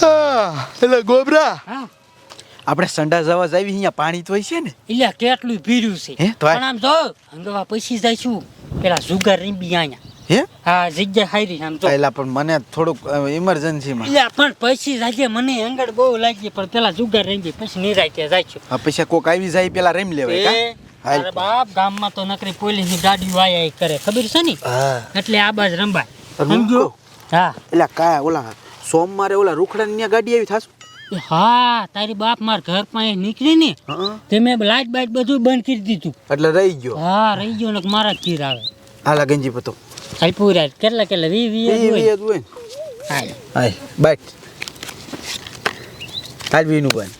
હા, એટલે ગોબરા. આપણે સંડા જવા જાવી અહીંયા પાણી તો છે ને. એટલે કેટલું ભીર્યું છે. પણ આમ જો હંગવા પછી જઈશું. પેલા જુગાર રીંબી અહીંયા. હે? હા જગ્યા હારી આમ જો એલા પણ મને થોડુંક ઇમરજન્સીમાં એટલે પણ પછી જાજે મને અંગડ બહુ લાગી પણ પેલા જુગાર રીંબી પછી નિરાયતે જઈશું. આ પૈસા કોક આવી જાય પેલા રેમ લેવાય કા? અરે બાપ ગામમાં તો નકરી પોલીસની ગાડી વાયા કરે. ખબર છે ને? હા. એટલે આ બાજ રંબાય. સમજો હા. એટલે કા ઓલા સોમવારે ઓલા રૂખડાની ત્યાં ગાડી આવી થાશું? હા તારી બાપ માર ઘર પાસે નીકળી ને તે મેં લાઈટ બાઈટ બધું બંધ કરી દીધું. એટલે રહી ગયો. હા રહી ગયો ને મારા જ ચીર આવે. હાલા ગંજી પતો. હાલ પૂરા કેટલા કેટલા વી વી હોય. વી હોય. ને. હાલ. હાય બાઈટ. હાલ વીનું બન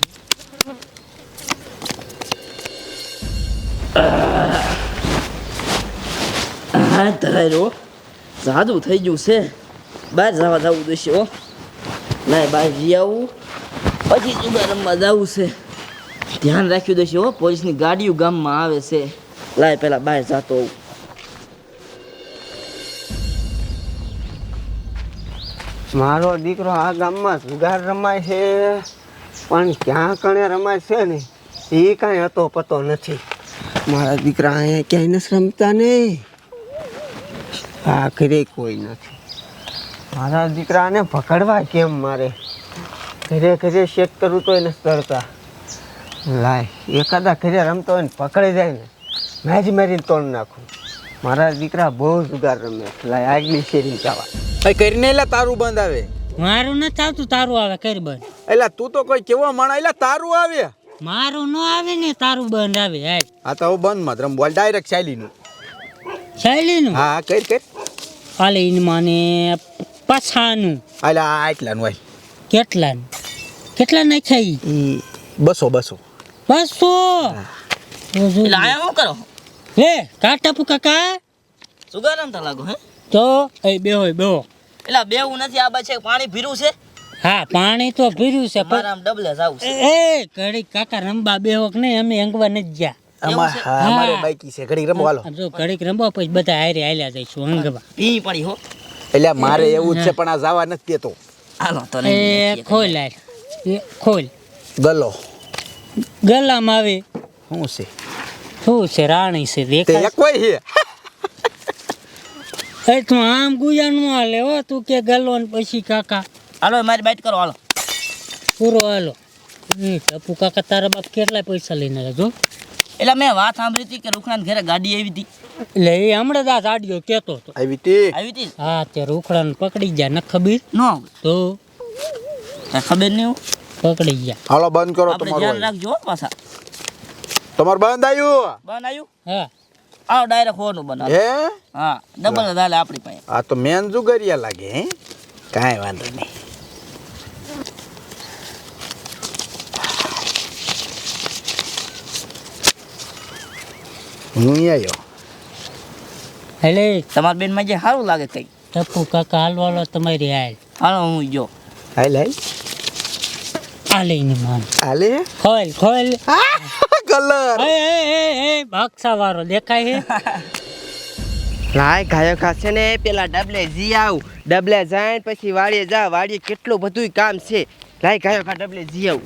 હા ધરાય રો સાદું થઈ ગયું છે. બહાર જવા જવું દેશે હો. ના બહાર જઈ આવું. પછી જુગાર રમવા જવું છે. ધ્યાન રાખ્યું દેશે હો, પોલીસની ગાડીઓ ગામમાં આવે છે. લાય પેલા બહાર જાતો હોઉં મારો દીકરો આ ગામમાં જુગાર રમાય છે, પણ ક્યાં કણે રમાય છે ને એ કાંઈ હતો પતો નથી. મારા દીકરા અહીંયા ક્યાંય નથી રમતા નહીં આખરે કોઈ નથી. મારા દીકરાને પકડવા કેમ મારે? ઘરે ઘરે શેક કરું તોય નથી કરતા. લાય એકાદા ઘરે રમતો હોય ને પકડી જાય ને મારી મેરીને તોડ નાખું. મારા દીકરા બહુ જુગાર રમે લાય આગલી શેરી જવા. કરીને એટલે તારું બંધ આવે. મારું નથી આવતું તારું આવે કરી બંધ. એટલે તું તો કોઈ કેવો માણા એટલે તારું આવે. મારું ન આવે ને તારું બંધ આવે હાલ. આ તો બંધમાં બોલ ડાયરેક્ટ ચાલીનું શૈલીનું. હા કઈ કઈ હાલે ઇન માને પાછાનું? અલા આ એટલાનું હોય. કેટલાનું? કેટલા નાખ્યા ઈ? બસો બસો. બસો? લાયા હું કરો? હે કાટા કાકા જુગાર રમતા લાગો હે? તો એ બે હોય બે એટલે બેવું નથી આ બાજુ પાણી ભીરું છે? હા પાણી તો ભીરું છે પણ આમ ડબલે જવું છે. એ ઘડી કાકા રમવા બે હોક નહીં અમે અંગવા નથી ગયા. અમારે. બાઈકી છે. ઘડીક રમવા હાલો. જો ઘડીક રમવા પછી બધા હારે હાલ્યા જઈશું અંગવા પી પડી હો. એટલે મારે એવું જ છે પણ આ જવા નથી દેતો. હાલો તો એ ખોલ એ ખોલ. ગલો. ગલામાં આવે. શું છે? શું છે રાણી છે તે દેખાય એક હોય છે. એ તું આમ ગુયા નું હાલે હો તું કે ગલો ને પછી કાકા. હાલો મારી બાઈટ કરો હાલો. પૂરો હાલો. ટપુ કાકા તારા બાપ કેટલા પૈસા લઈને આવ્યા જો એટલે મેં વાત સાંભળી હતી કે રૂખડા ઘરે ગાડી આવી હતી. એટલે એ હમણાં જ આ સાડીઓ કહેતો હતો. આવી હતી? આવી હતી? હા તે રૂખડા પકડી ગયા ન ખબર? ન તો ખબર નહીં પકડી ગયા. હાલો બંધ કરો તમારું ધ્યાન રાખજો પાછા. તમારું બંધ આવ્યું? બંધ આવ્યું? હા. આવો ડાયરેક્ટ હોનું બનાવ. હે? હા ડબલ જ હાલે આપણી પાસે. આ તો મેન જુગરિયા લાગે હે? કાંઈ વાંધો નહીં. હું આવ્યો. એટલે તમારા બેનમાં જે સારું લાગે કઈ? ટપુ કાકા હાલવાલો તમારી હાલ. હાલો હું જો. હાલ હાલ. આ લઈને માન હાલે? ખોલ ખોલ. કલર. એ એ એ એ વાળો દેખાય છે. લાય ગાયક છે ને પેલા ડબલે જી આવ. ડબલે જાય પછી વાડીએ જા વાડીએ કેટલું બધું કામ છે. લાય ગાયક ડબલે જી આવ.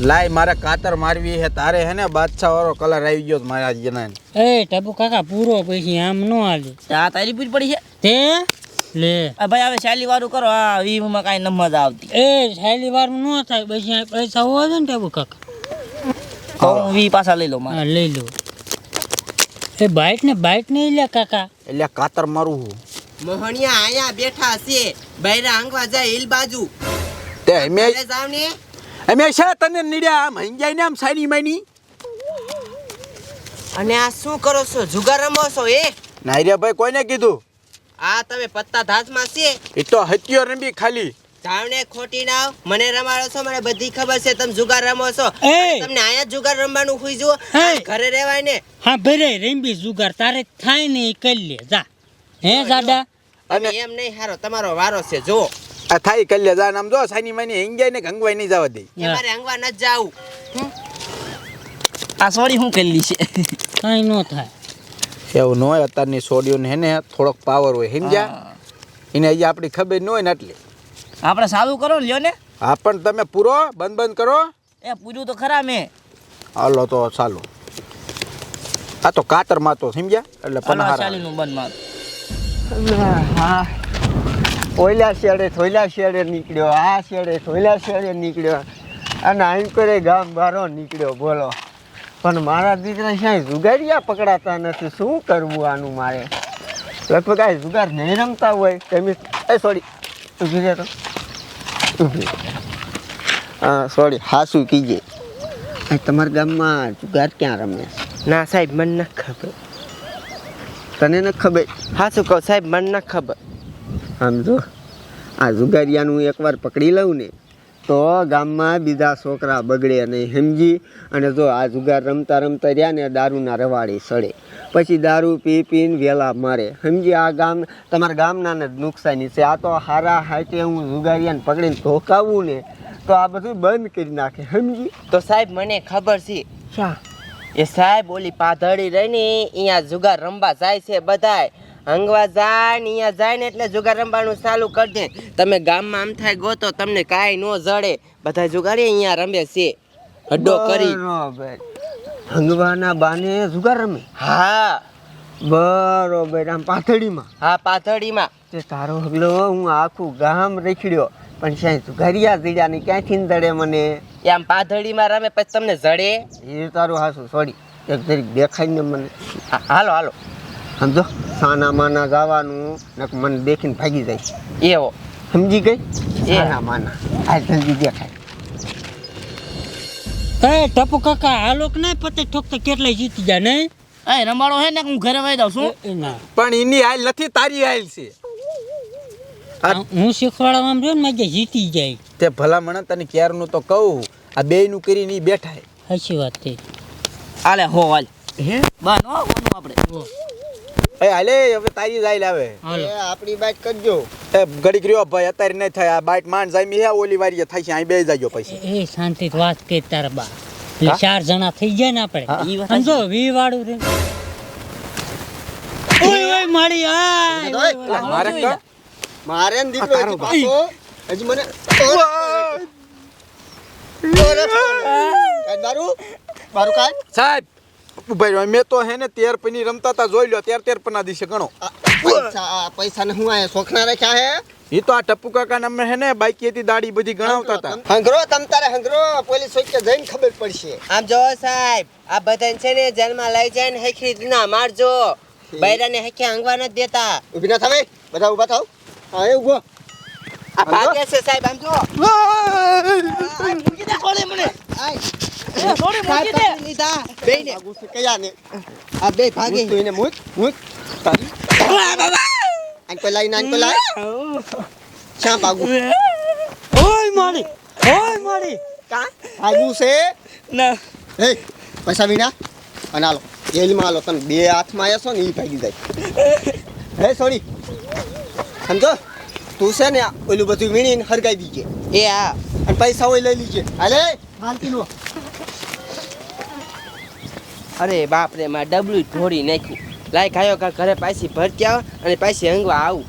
લાય મારે કાતર મારવી હે તારે હે ને બાદશાહ વાળો કલર આવી ગયો મારા જના એ ટપુ કાકા પૂરો પછી આમ ન હાલે. આ તારી પૂરી પડી છે? તે? લે. આ ભાઈ હવે ચાલી વાળું કરો આ વીમમાં ન નમજ આવતી. એ છેલ્લી વાળું ન થાય પછી આ પૈસા હોવા છે ને ટપુ કાકા. તો વી પાછા લઈ લો મારે. હા લઈ લો. એ બાઈટ ને બાઈટ નહીં લે કાકા. એટલે કાતર મારું હું. મોહણિયા આયા બેઠા છે બૈરા આંગવા જાય હિલ બાજુ. તે અમે ઘરે જાવ ને અમે તને નીડ્યા આમ હંજાઈ ને આમ સાની માની અને આ શું કરો છો? જુગાર રમો છો એ નાયરિયા ભાઈ કોઈને કીધું? આ તમે પત્તા ધાસમાં છે? એ તો હત્યો રમી ખાલી. જાવને ખોટી ના મને રમાડો છો મને બધી ખબર છે તમે જુગાર રમો છો. તમને આયા જુગાર રમવાનું હોય જુઓ. ઘરે રહેવાય ને. હા ભરે રેમ્બી જુગાર. તારે થાય ને એ કરી લે. જા. હે જાડા? અને અને- એમ નહીં હારો તમારો વારો છે જો આ થાય કલ્યા જા આમ જો સાની માની હંજાઈ ને ગંગવાઈ નહીં જવા દે. એ મારે હંગવા ન જાવ આ સોરી હું કરેલી છે? કાંઈ ન થાય. એવું ન હોય અત્યારની સોડીઓને હે ને થોડોક પાવર હોય. સમજ્યા એને અહીંયા આપણી ખબર ન હોય ને એટલે. આપણે સારું કરો ને લ્યો ને. હા પણ તમે પૂરો બંધ બંધ કરો. એ પૂરું તો ખરા મેં. હાલો તો ચાલો. આ તો કાતર તો સમજ્યા? એટલે પનહારા ચાલીનું બંધ માર. હા. ઓયલા શેડે થોયલા શેડે નીકળ્યો આ શેડે થોયલા શેડે નીકળ્યો. અને આમ કરે ગામ બારો નીકળ્યો બોલો. પણ મારા દીકરા ક્યાંય જુગારિયા પકડાતા નથી? શું કરવું આનું મારે? લગભગ આ જુગાર નહીં રમતા હોય. તમે એ સોરી ઊભી રહે તો. હા સોરી હા શું કીજે. તમારા ગામમાં જુગાર ક્યાં રમે? ના સાહેબ મને ન ખબર. તને ન ખબર? હા શું કહો? સાહેબ મને ન ખબર. સમજો? આ જુગારિયાનું એકવાર પકડી લઉં ને તો ગામમાં બીજા છોકરા બગડે નહીં સમજી અને જો આ જુગાર રમતા રમતા રહ્યા ને દારૂના રવાડી સડે. પછી દારૂ પી પીને વેલા મારે. સમજી આ ગામ તમારા ગામના જ નુકસાની છે. આ તો હારા હાટે હું જુગારિયાને પકડીને ધોકાવું ને તો આ બધું બંધ કરી નાખે. સમજી તો સાહેબ મને ખબર છે. એ સાહેબ ઓલી પાધડી રહી ને અહીંયા જુગાર રમવા જાય છે બધાય. હંગવા જાય ને અહીંયા જાય ને એટલે જુગાર રમવાનું ચાલુ કરી દે. તમે ગામમાં આમ થાય ગો તો તમને કાંઈ ન જડે. બધા જુગારી અહીંયા રમે છે. હડ્ડો કરી. હંગવાના બાને જુગાર રમે? હા. બરોબર. આમ પાથડીમાં હા પાથડીમાં તે તારો હગલો હું આખું ગામ રેખડ્યો. પણ સાહેબ ઘરિયા જીડ્યા ને ક્યાંથી જડે મને? આમ પાથડીમાં રમે પછી તમને જડે? એ તારું હાસું. સોરી. એક જરીક દેખાય ને મને. હાલો હાલો. સમજો? સાના માના ગાવાનું નક મને દેખીને ભાગી જાય. એવો. સમજી ગઈ? એ. સાના માના આ જલ્દી દેખાય. એ ટપુ કાકા આ લોક નહીં પતે ઠોકતા કેટલાય જીતી જાય નહીં? એ રમાડો હે ને હું ઘરે વહી જાઉં છું. પણ એની હાલ નથી તારી હાલ છે. હું શીખવાડવામાં રહ્યો ને માગે જીતી જાય. તે ભલામણ તને ક્યારનું તો કહું આ બેયનું કરીને બેઠાય. બેઠા હે. સાચી વાત છે. આલે હો હાલ. હે? બન હો કોનું આપણે. એ હાલે હવે તારી જાય લાવે આપણી બાઈટ કરજો. એ ઘડીક રહ્યો ભાઈ અત્યારે નહીં થાય આ બાઈટ માંડ જાય હે ઓલી વારીએ થાય છે અહીં બે જાજો પછી. એ શાંતિ વાત કે તાર બા. એટલે ચાર જણા થઈ જાય ને આપણે. સમજો વી વાળું રે. ઓય ઓય મારી આ મારે ક- મારે ને દીકરો પાછો. હજી મને કાંઈ દારૂ? મારું કાંઈ? સાહેબ ભાઈ મેં તો હે ને તેર પની રમતા તા જોઈ લો તેર તેર પના દિવસે ગણો પૈસા ને હું આ શોખના રાખ્યા હે એ તો આ ટપ્પુ કાકા નામે હે ને બાઈક હતી દાડી બધી ગણાવતા હતા હંગરો તમ તારે હંગરો પોલીસ ચોકે જઈને ખબર પડશે આમ જો સાહેબ આ બધાને છે ને જેલમાં લઈ જાય ને હેખી ના મારજો બૈરાને હેખી હંગવા ન દેતા ઊભી ના થાય બધા ઊભા થાવ હા એ ઊભો આ ભાગ્ય છે સાહેબ આમ જો બેયને. ગુસ્સો કયા ને આ બે ભાગે તું એને મૂક મૂક તારી આન કોઈ લાઈ આન કોઈ લાઈ શા ભાગું ઓય મારી ઓય મારી કા ભાગું છે ના હે પૈસા વિના અને હાલો જેલમાં હાલો તમે બે હાથમાં આવ્યા છો ને એ ભાગી જાય હે સોરી સમજો તું છે ને આ ઓલું બધું વીણીને હરગાઈ દીજે એ હા અને પૈસા હોય લઈ લીજે હાલે હાલતી નો અરે બાપ રે મારે ડબલું ઢોળી નાખ્યું લાય ખાયો કા ઘરે પાછી ભરતી આવ અને પાછી હંગવા આવું.